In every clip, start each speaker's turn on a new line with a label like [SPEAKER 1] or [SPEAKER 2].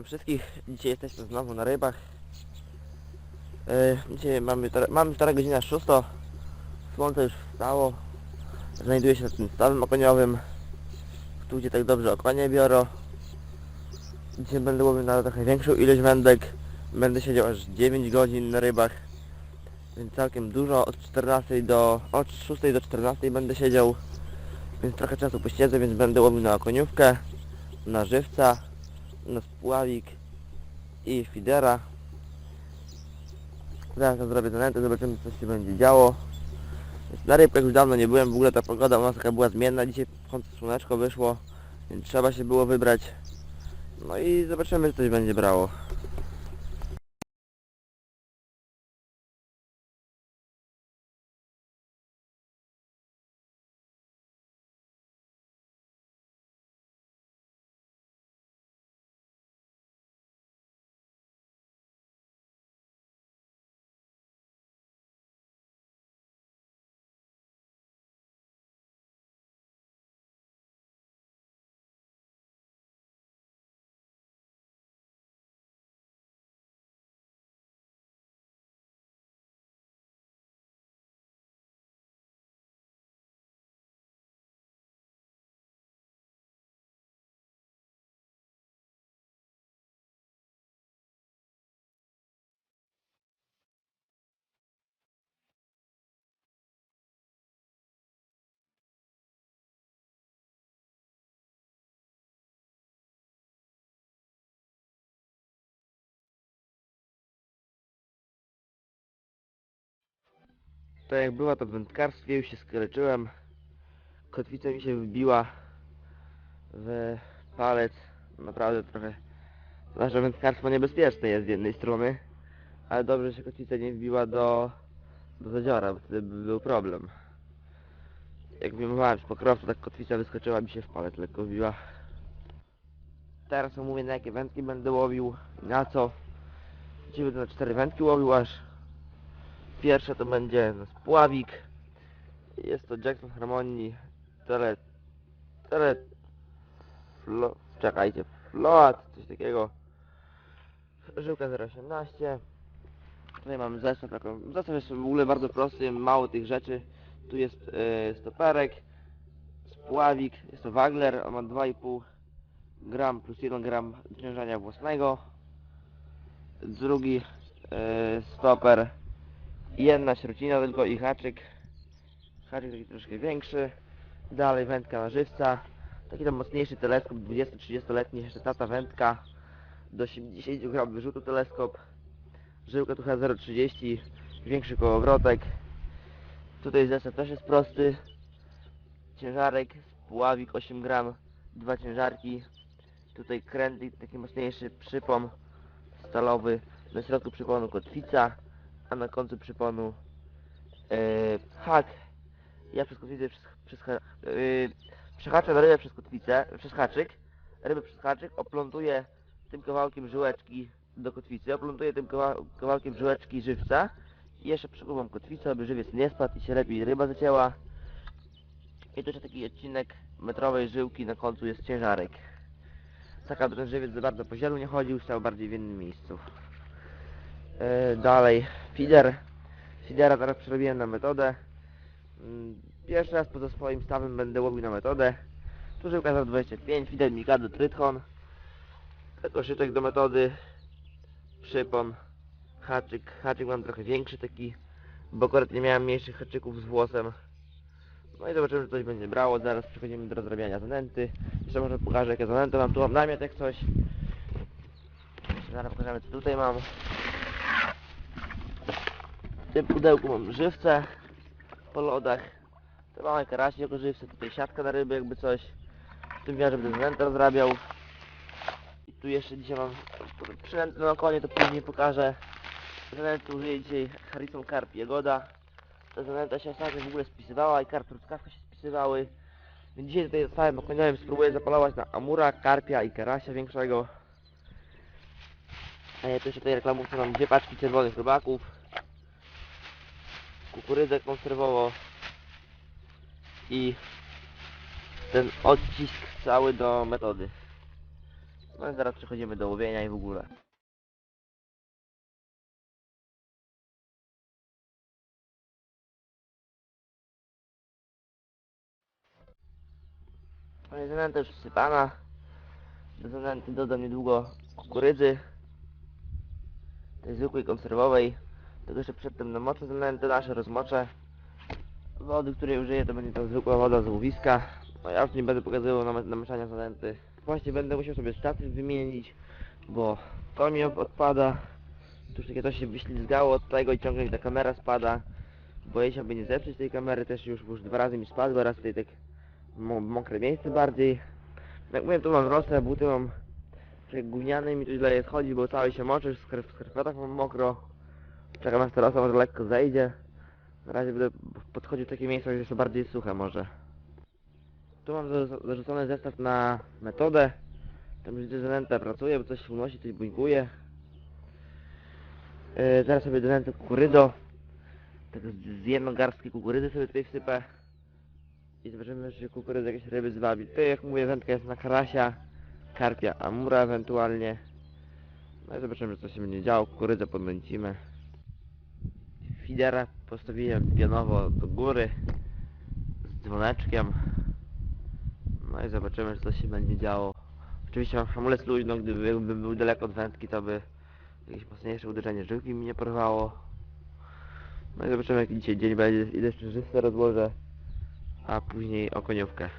[SPEAKER 1] Witam wszystkich. Dzisiaj jesteśmy znowu na rybach. E, dzisiaj mamy, mamy teraz godzina 6. Słońce już wstało. Znajduję się na tym stawem okoniowym. Tu gdzie tak dobrze okonie biorą. Dzisiaj będę łowił na trochę większą ilość wędek. Będę siedział aż 9 godzin na rybach. Więc całkiem dużo. Od 14 do... od 6 do 14 będę siedział. Więc trochę czasu posiedzę, więc będę łowił na okoniówkę, na żywca, na spławik i fidera. Zaraz to zrobię zanętę, zobaczymy co się będzie działo. Na rybkach już dawno nie byłem, w ogóle ta pogoda u nas taka była zmienna, dzisiaj w końcu słoneczko wyszło, więc trzeba się było wybrać. No i zobaczymy co coś będzie brało. To jak była to w wędkarstwie, już się skaleczyłem. Kotwica mi się wbiła w palec. Naprawdę trochę... Nasze wędkarstwo niebezpieczne jest z jednej strony. Ale dobrze, że się kotwica nie wbiła do, do zadziora, bo wtedy by był problem. Jak wyjmowałem z pokrowca, tak kotwica wyskoczyła mi się w palec, lekko wbiła. Teraz omówię na jakie wędki będę łowił na co. Dzisiaj będę na cztery wędki łowił aż. Pierwsze to będzie spławik. Jest to Jackson Harmony tele... tele... Flo... czekajcie, float, coś takiego. Żyłka 018. Tutaj mamy zestaw, taką... zestaw jest w ogóle bardzo prosty, mało tych rzeczy. Tu jest e, stoperek, spławik, jest to Wagler, on ma 2,5 gram plus 1 gram ciężania własnego. Drugi e, stoper jedna śrucina tylko i haczyk. Haczyk taki troszkę większy. Dalej wędka na żywca. Taki tam mocniejszy teleskop 20-30 letni jeszcze tata wędka. Do 80 gram wyrzutu teleskop. Żyłka tu chyba 0,30 większy kołowrotek tutaj zestaw też jest prosty. Ciężarek spławik 8 gram dwa ciężarki. Tutaj krętlik taki mocniejszy przypon stalowy. Na środku przyponu kotwica a na końcu przyponu e, hak. Ja przez kotwicę przez, przez ha- e, rybę przez kotwicę, przez haczyk, rybę przez haczyk, oplątuję tym kawałkiem żyłeczki do kotwicy, oplątuję tym kawa kawałkiem żyłeczki żywca i jeszcze przykuwam kotwicę, aby żywiec nie spadł i się lepiej ryba zacięła. I tu jeszcze taki odcinek metrowej żyłki, na końcu jest ciężarek. Tak aby ten żywiec za bardzo po zielu nie chodził, stał bardziej w innym miejscu. E, dalej, feeder. Feedera teraz przerobiłem na metodę. Mm, Pierwszy raz poza swoim stawem będę łowił na metodę. Tu żyłka za 25, feeder Mikado Tryton. Koszyczek do metody. Przypon. Haczyk. Haczyk mam trochę większy taki, bo akurat nie miałem mniejszych haczyków z włosem. No i zobaczymy, czy coś będzie brało. Zaraz przechodzimy do rozrabiania zanęty. Jeszcze może pokażę, jakie zanęty mam. Tu mam namiot jak coś. Jeszcze zaraz pokażemy, co tutaj mam. W tym pudełku mam żywce po lodach. Te małe karasie jako żywce, tutaj siatka na ryby jakby coś. W tym wiarze będę zanętę rozrabiał. I tu jeszcze dzisiaj mam przynętę na konie, to później pokażę. Zanęty użyję dzisiaj Harrison Carp Jagoda. Ta zanęta się ostatnio w ogóle spisywała i karp truskawka się spisywały. Więc dzisiaj tutaj stałem okoniowym spróbuję zapalować na amura, karpia i karasia większego. Ja tu jeszcze tutaj reklamówce mam dwie paczki czerwonych robaków. Kukurydzę konserwowo. I ten odcisk cały do metody. No i zaraz przechodzimy do łowienia i w ogóle. No zanęta już wsypana. Do zanęty dodam niedługo kukurydzy. Tej zwykłej konserwowej. Tylko przedtem namoczę zanętę, nasze rozmoczę. Wody, której użyję to będzie ta zwykła woda z łowiska. No ja już nie będę pokazywał nam- namieszania zanęty. Właśnie będę musiał sobie statyw wymienić, bo to mi od- odpada. Tu już takie to się wyślizgało od tego i ciągle ta kamera spada. Boję się, aby nie zepsuć tej kamery też już, już dwa razy mi spadła, raz tutaj tak mo mokre miejsce bardziej. Jak mówię, tu mam rosę, buty mam gówniane mi tu źle jest chodzić, bo cały się moczy, w skarp- w skarpetach mam mokro. Czekam aż rosa może lekko zejdzie. Na razie będę podchodził w takie miejsca, gdzie jeszcze bardziej suche może. Tu mam zarzu- zarzucony zestaw na metodę. Tam już że pracuje, bo coś unosi, coś buńkuje. Yy, zaraz sobie donęcę kukurydo. Tak z jedną garstkę kukurydzy sobie tutaj wsypę. I zobaczymy, czy kukurydza jakieś ryby zwabi. Tutaj jak mówię, wędka jest na karasia, karpia, amura ewentualnie. No i zobaczymy, co się będzie działo. Kukurydzę podmęcimy. Fidera postawiłem pionowo do góry z dzwoneczkiem. No i zobaczymy, co się będzie działo. Oczywiście mam hamulec luźno, gdybym był daleko od wędki, to by jakieś mocniejsze uderzenie żyłki mi nie porwało. No i zobaczymy, jaki dzisiaj dzień będzie. Idę jeszcze rozłożę, a później okoniówkę.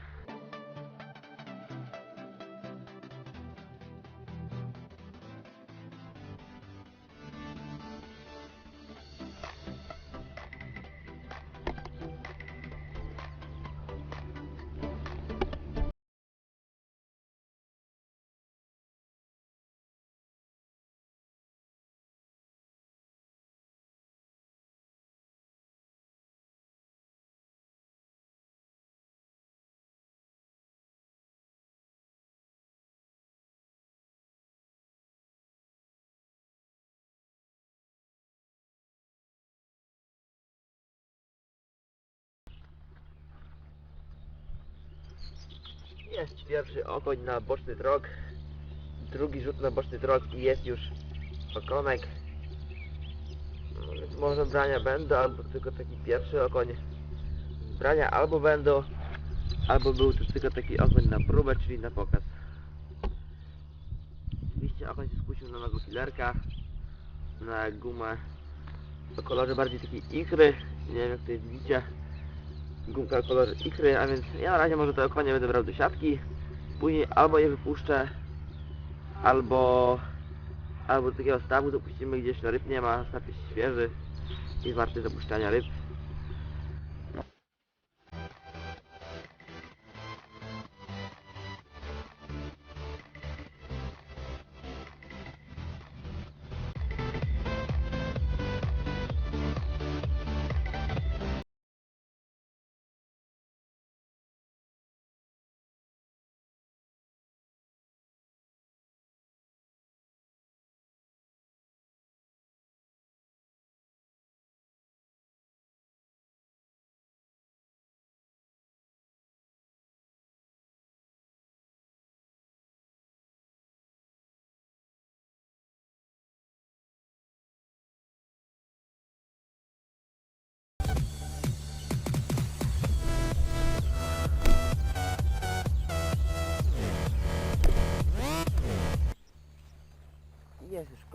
[SPEAKER 1] Jest pierwszy okoń na boczny trog. Drugi rzut na boczny trog i jest już okonek. No może brania będą, albo tylko taki pierwszy okoń. Brania albo będą, albo był to tylko taki okoń na próbę, czyli na pokaz. Oczywiście okoń się skusił na nogą filerka, na gumę o kolorze bardziej takiej ikry. Nie wiem jak jest widzicie gumka o kolorze ikry, a więc ja na razie może te okonie będę brał do siatki. Później albo je wypuszczę, albo albo do takiego stawu dopuścimy gdzieś na ryb nie ma, staw jest świeży i warty zapuszczania ryb.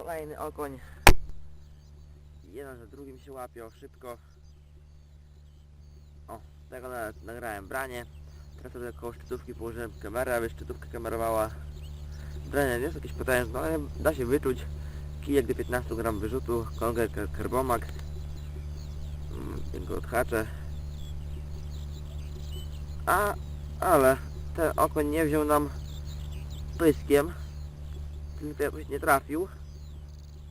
[SPEAKER 1] Kolejny okoń. Jeden za drugim się łapią szybko. O, tego nagrałem branie. Teraz sobie koło szczytówki położyłem kamerę, aby szczytówka kamerowała. Branie nie jest jakieś potężne, ale da się wyczuć. Kijek do 15 gram wyrzutu, konger kar- karbomak. Mm, Jego odhaczę. A, ale ten okoń nie wziął nam pyskiem tylko jakoś nie trafił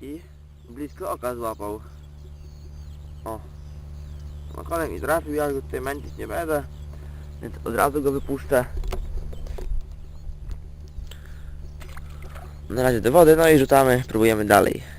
[SPEAKER 1] i blisko oka złapał. O. Okonem mi trafił, ja go tutaj męczyć nie będę, więc od razu go wypuszczę. Na razie do wody, no i rzucamy, próbujemy dalej.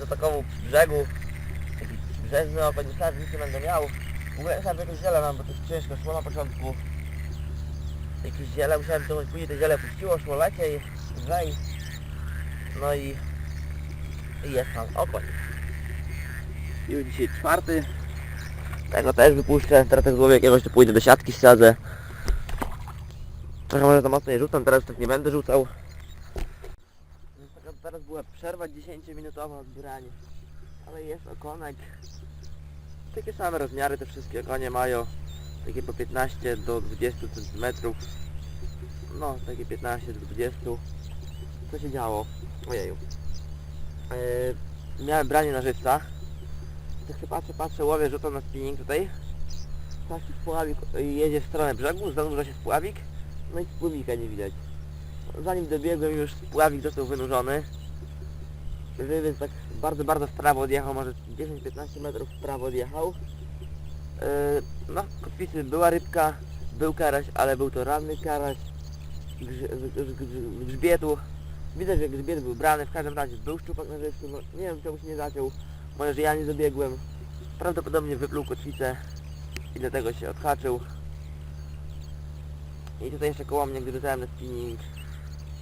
[SPEAKER 1] Za taką przy brzegu, taki brzeżny okoń, myślałem, że nic nie będę miał. W ogóle że jakieś ziele mam, bo to jest ciężko szło na początku. Jakieś ziele, musiałem to później te ziele puściło, szło leciej, lżej. No i, i jest tam okoń. Już dzisiaj czwarty. Tego też wypuszczę, teraz tak z głowy jakiegoś to pójdę do siatki sadzę. Trochę może to mocniej rzucam, teraz tak nie będę rzucał. Teraz była przerwa 10-minutowa odbieranie. Ale jest okonek. Takie same rozmiary te wszystkie okonie mają. Takie po 15 do 20 cm. No, takie 15 do 20. Co się działo? Ojeju. Yy, miałem branie na żywca. Tak się patrzę, patrzę, łowię, rzucam na spinning tutaj. Taki spławik jedzie w stronę brzegu, zanurza się spławik. No i spławika nie widać zanim dobiegłem już pławik został wynurzony. Więc tak bardzo, bardzo w prawo odjechał, może 10-15 metrów w prawo odjechał. Yy, no, kotwicy była rybka, był karaś, ale był to ranny karaś. Grz, grzbietu. Widać, że grzbiet był brany, w każdym razie był szczupak na żywcu, no nie wiem czemu się nie zaciął. Może, że ja nie dobiegłem. Prawdopodobnie wypluł kotwicę i dlatego się odhaczył. I tutaj jeszcze koło mnie, gdy rzucałem na spinning,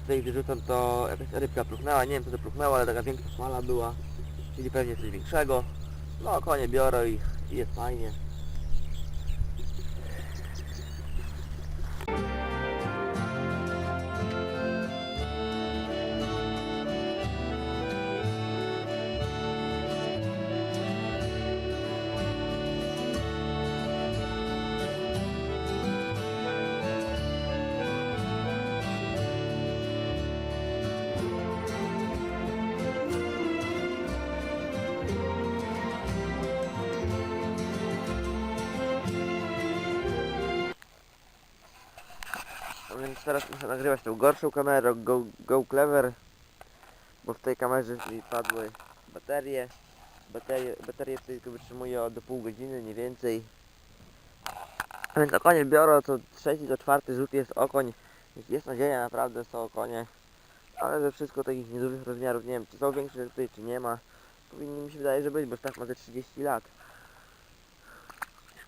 [SPEAKER 1] tutaj gdy rzucam to jakaś rybka pluchnęła, nie wiem co to pluchnęła, ale taka większa fala była, czyli pewnie coś większego. No konie biorę i, i jest fajnie. Nagrywać tą gorszą kamerą Go, Go Clever Bo w tej kamerze mi padły baterie. Baterie, baterie tylko wytrzymują do pół godziny, nie więcej. Więc okonie biorą, co trzeci, to czwarty rzut jest okoń. Więc jest nadzieja, naprawdę są okonie. Ale ze wszystko takich niedużych rozmiarów, nie wiem czy są większe tutaj, czy nie ma. Powinni mi się wydaje, że być, bo tak ma te 30 lat.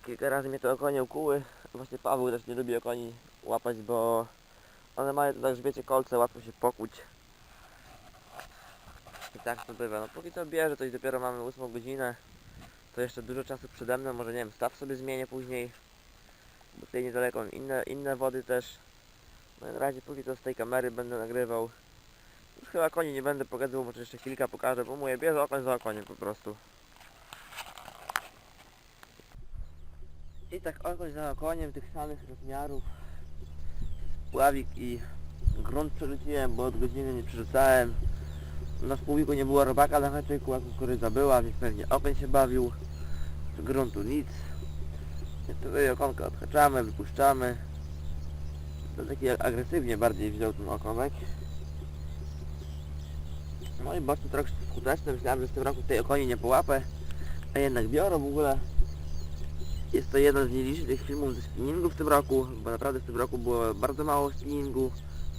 [SPEAKER 1] Kilka razy mnie te okonie ukuły. Właśnie Paweł też nie lubi okoni łapać, bo one mają że wiecie, kolce, łatwo się pokuć. I tak to bywa. No póki to bierze, to i dopiero mamy 8 godzinę. To jeszcze dużo czasu przede mną, może nie wiem, staw sobie zmienię później. Bo tutaj niedaleko mam inne, inne wody też. No na razie póki to z tej kamery będę nagrywał. Już chyba koni nie będę pokazywał, może jeszcze kilka pokażę, bo mówię, bierze okoń za okoniem po prostu. I tak okoń za okoniem tych samych rozmiarów pławik i grunt przerzuciłem, bo od godziny nie przerzucałem. Na spółwiku nie było robaka na haczyku, a kukurydza była, więc pewnie okoń się bawił. Z gruntu nic. Tutaj okonka odhaczamy, wypuszczamy. To taki agresywnie bardziej wziął ten okonek. No i boczny trochę skuteczny, myślałem, że w tym roku tej okoni nie połapę. A jednak biorą w ogóle. Jest to jeden z nielicznych filmów ze spinningu w tym roku, bo naprawdę w tym roku było bardzo mało spinningu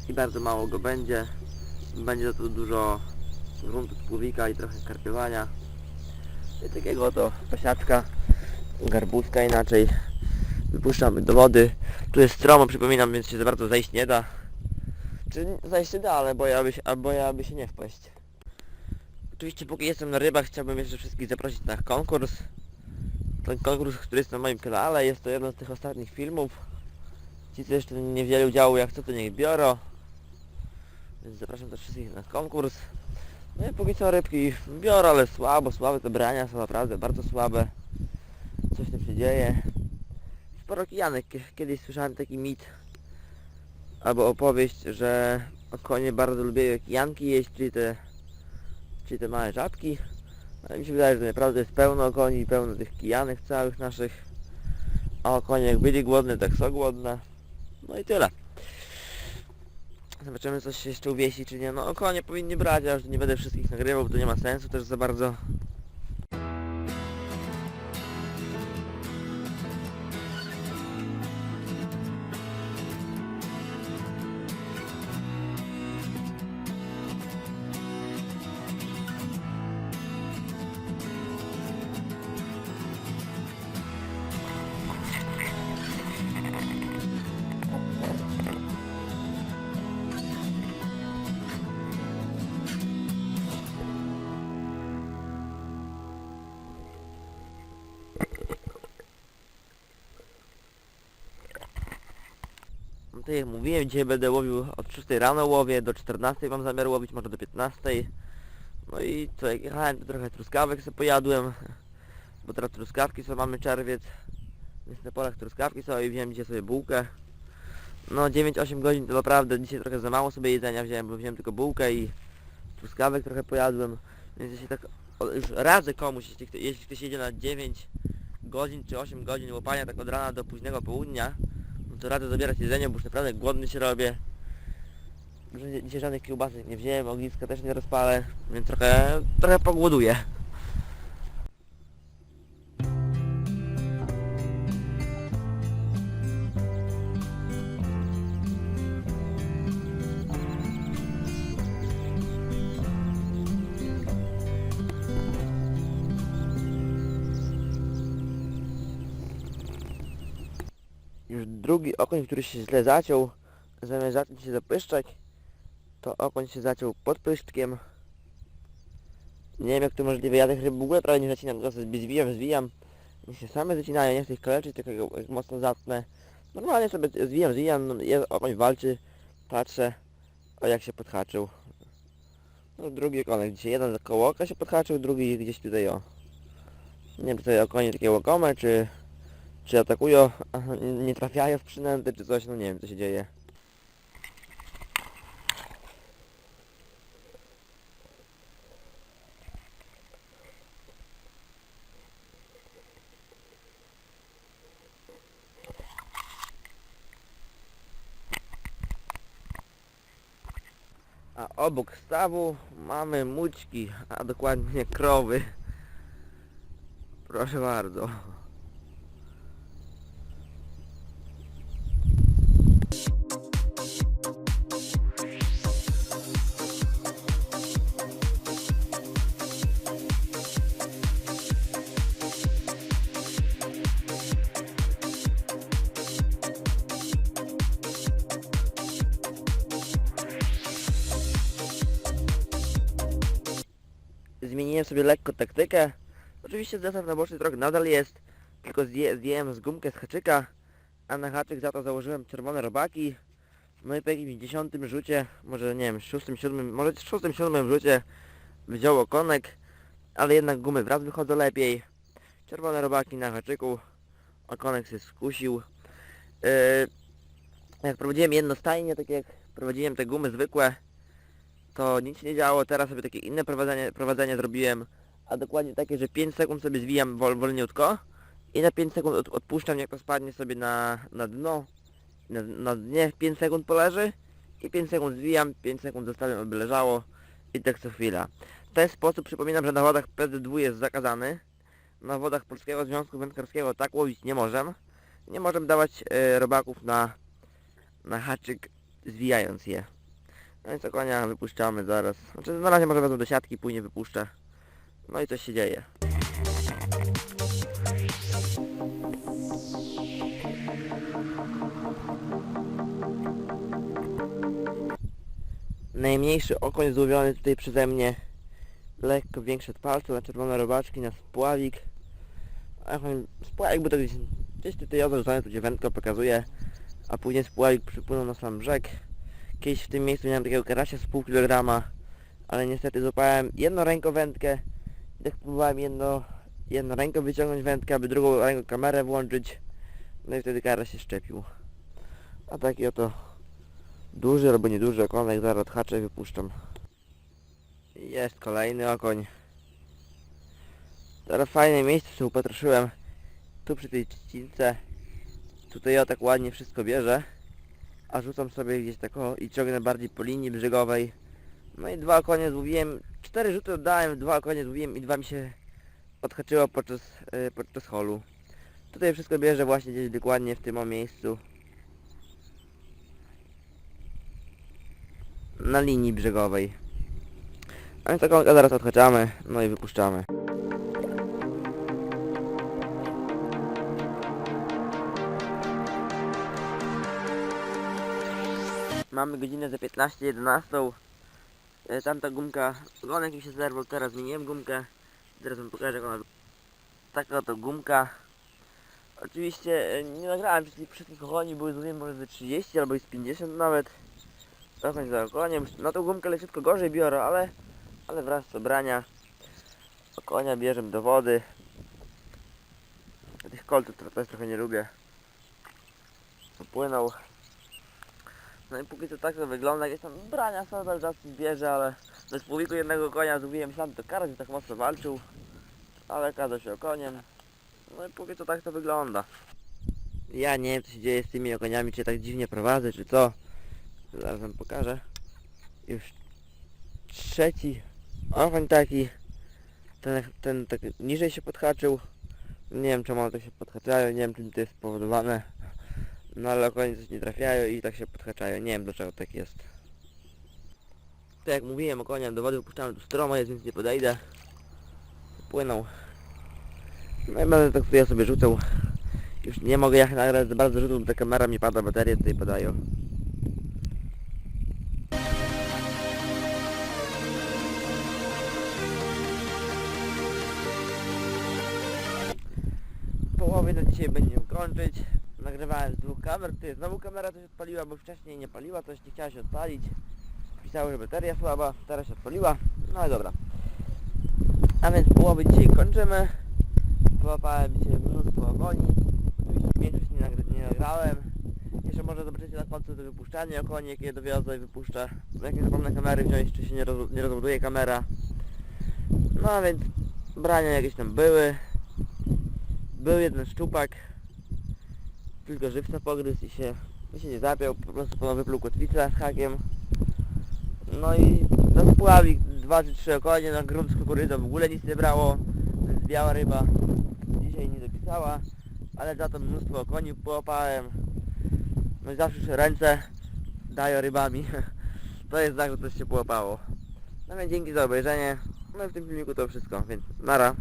[SPEAKER 1] i bardzo mało go będzie. Będzie to dużo gruntu spływika i trochę karpiowania. I takiego oto pasiaczka, garbuzka inaczej. Wypuszczamy do wody. Tu jest stromo, przypominam, więc się za bardzo zejść nie da. Czy zejść się da, ale boję, aby się, a boję, aby się nie wpaść. Oczywiście póki jestem na rybach chciałbym jeszcze wszystkich zaprosić na konkurs. Ten konkurs, który jest na moim kanale, jest to jeden z tych ostatnich filmów. Ci co jeszcze nie wzięli udziału, jak co to niech biorą. Więc zapraszam też wszystkich na konkurs. No i póki co rybki biorę, ale słabo, słabe te brania są naprawdę bardzo słabe. Coś tam się dzieje. Sporo kijanek. Kie- Kiedyś słyszałem taki mit albo opowieść, że konie bardzo lubią kijanki jeść, czyli te, czyli te małe żabki. Ale mi się wydaje, że naprawdę jest pełno koni i pełno tych kijanek całych naszych. A konie jak byli głodne, tak są głodne. No i tyle. Zobaczymy coś się jeszcze uwiesi czy nie. No konie powinni brać, ja już nie będę wszystkich nagrywał, bo to nie ma sensu też za bardzo. Dzisiaj będę łowił od 6 rano łowię, do 14 mam zamiar łowić, może do 15. No i co, jak jechałem to trochę truskawek sobie pojadłem, bo teraz truskawki są, mamy czerwiec, więc na polach truskawki są i wziąłem dzisiaj sobie bułkę. No 9-8 godzin to naprawdę dzisiaj trochę za mało sobie jedzenia wziąłem, bo wziąłem tylko bułkę i truskawek trochę pojadłem, więc jeśli tak już radzę komuś, jeśli, jeśli ktoś jedzie na 9 godzin czy 8 godzin łopania tak od rana do późnego południa, to radzę zabierać jedzenie, bo już naprawdę głodny się robię. Dzisiaj żadnych kiełbasek nie wziąłem, ogniska też nie rozpalę, więc trochę, trochę pogłoduję. Drugi okoń, który się źle zaciął, zamiast zacząć się zapyszczać, to okoń się zaciął pod pyszczkiem. Nie wiem jak to możliwe, ja tych ryb w ogóle prawie nie zacinam, go sobie zwijam. Niech się same zacinają, nie chcę ich kaleczyć, tylko jak- mocno zatnę. Normalnie sobie zwijam, zwijam, no, okoń walczy, patrzę, o jak się podhaczył. No drugi okonek dzisiaj, jeden koło oka się podhaczył, drugi gdzieś tutaj o. Nie wiem czy to okonie takie łakome, czy czy atakują, a nie trafiają w przynęty, czy coś, no nie wiem co się dzieje. A obok stawu mamy mućki, a dokładnie krowy. Proszę bardzo. Sobie lekko taktykę. Oczywiście zestaw na boczny trochę nadal jest, tylko zje, zdjąłem z gumkę z haczyka, a na haczyk za to założyłem czerwone robaki. No i po jakimś dziesiątym rzucie, może nie wiem, szóstym, siódmym, może szóstym, siódmym rzucie wziął okonek, ale jednak gumy wraz wychodzą lepiej. Czerwone robaki na haczyku, okonek się skusił. Yy, jak prowadziłem jedno stajnie, tak jak prowadziłem te gumy zwykłe, to nic nie działo, teraz sobie takie inne prowadzenie, prowadzenie zrobiłem, a dokładnie takie, że 5 sekund sobie zwijam wol, wolniutko i na 5 sekund od, odpuszczam, jak to spadnie sobie na, na dno, na, na dnie 5 sekund poleży i 5 sekund zwijam, 5 sekund zostawiam, aby leżało i tak co chwila. W ten sposób przypominam, że na wodach PZW jest zakazany, na wodach Polskiego Związku Wędkarskiego tak łowić nie możemy. Nie możemy dawać e, robaków na, na haczyk zwijając je. No i co konia wypuszczamy zaraz. Znaczy na razie może wezmę do siatki, później wypuszczę. No i coś się dzieje. Najmniejszy okoń złowiony tutaj przeze mnie. Lekko większy od palca, na czerwone robaczki, na spławik. Spławik był to gdzieś, gdzieś tutaj odrzucony, tu gdzie wędko pokazuje. A później spławik przypłynął na sam brzeg. Kiedyś w tym miejscu miałem takiego karasia z pół kilograma, ale niestety złapałem jedną ręką wędkę i tak próbowałem jedno, jedną ręką wyciągnąć wędkę, aby drugą ręką kamerę włączyć. No i wtedy karaś się szczepił. A taki oto duży albo nieduży okonek, zaraz odhaczę i wypuszczam. Jest kolejny okoń. Teraz fajne miejsce się upatrzyłem. Tu przy tej trzcince. Tutaj o tak ładnie wszystko bierze. A rzucam sobie gdzieś tak o i ciągnę bardziej po linii brzegowej. No i dwa okonie złowiłem. Cztery rzuty oddałem, dwa okonie złowiłem i dwa mi się odhaczyło podczas, yy, podczas holu. Tutaj wszystko bierze właśnie gdzieś dokładnie w tym o miejscu. Na linii brzegowej. A więc taką zaraz odhaczamy, no i wypuszczamy. Mamy godzinę za 15-11. E, Tamta gumka, ogonek mi się zerwał, teraz zmieniłem gumkę. Teraz wam pokażę jak ona Taka oto gumka. Oczywiście e, nie nagrałem wszystkich, wszystkich ogoni, były złowione może ze 30 albo z 50 nawet. Trochę za okoniem. Na tą gumkę leciutko gorzej biorę, ale, ale wraz z obrania konia bierzemy do wody. Tych kolców to też trochę nie lubię. Popłynął. No i póki co tak to wygląda, jakieś tam brania są cały czas bierze, ale bez półwiku jednego konia zgubiłem że to karas tak mocno walczył, ale kazał się okoniem. No i póki co tak to wygląda. Ja nie wiem co się dzieje z tymi okoniami, czy tak dziwnie prowadzę, czy co. Zaraz wam pokażę. Już trzeci okoń taki. Ten, ten tak niżej się podhaczył. Nie wiem czemu one tak się podhaczają, nie wiem czym to jest spowodowane. No ale okonie coś nie trafiają i tak się podhaczają. Nie wiem dlaczego tak jest. Tak jak mówiłem, okoniem do wody wypuszczamy tu stromo jest, więc nie podejdę. Płyną. No i będę tak ja sobie rzucał. Już nie mogę jak nagrać bardzo rzutów, bo ta kamera mi pada, baterie tutaj padają. połowie na dzisiaj będziemy kończyć. Nagrywałem z dwóch kamer, ty znowu kamera coś odpaliła, bo wcześniej nie paliła, coś nie chciała się odpalić. Pisało, że bateria słaba, teraz się odpaliła. No ale dobra. A więc połowy dzisiaj kończymy. Połapałem dzisiaj mnóstwo ogoni. Oczywiście większość nie, nagry- nie nagrałem. Jeszcze może zobaczycie na końcu to wypuszczanie okoni, jakie dowiozę i wypuszczę. Jak nie zapomnę kamery wziąć, czy się nie, roz nie kamera. No a więc brania jakieś tam były. Był jeden szczupak, tylko żywca pogryzł i się, i się nie zapiął, po prostu ponownie wypluł kotwicę z hakiem. No i na spławik dwa czy trzy okonie, na grunt z kukurydą w ogóle nic nie brało, więc biała ryba dzisiaj nie dopisała, ale za to mnóstwo okoni połapałem. No i zawsze już ręce dają rybami, to jest znak, że coś się połapało. No więc dzięki za obejrzenie, no i w tym filmiku to wszystko, więc nara.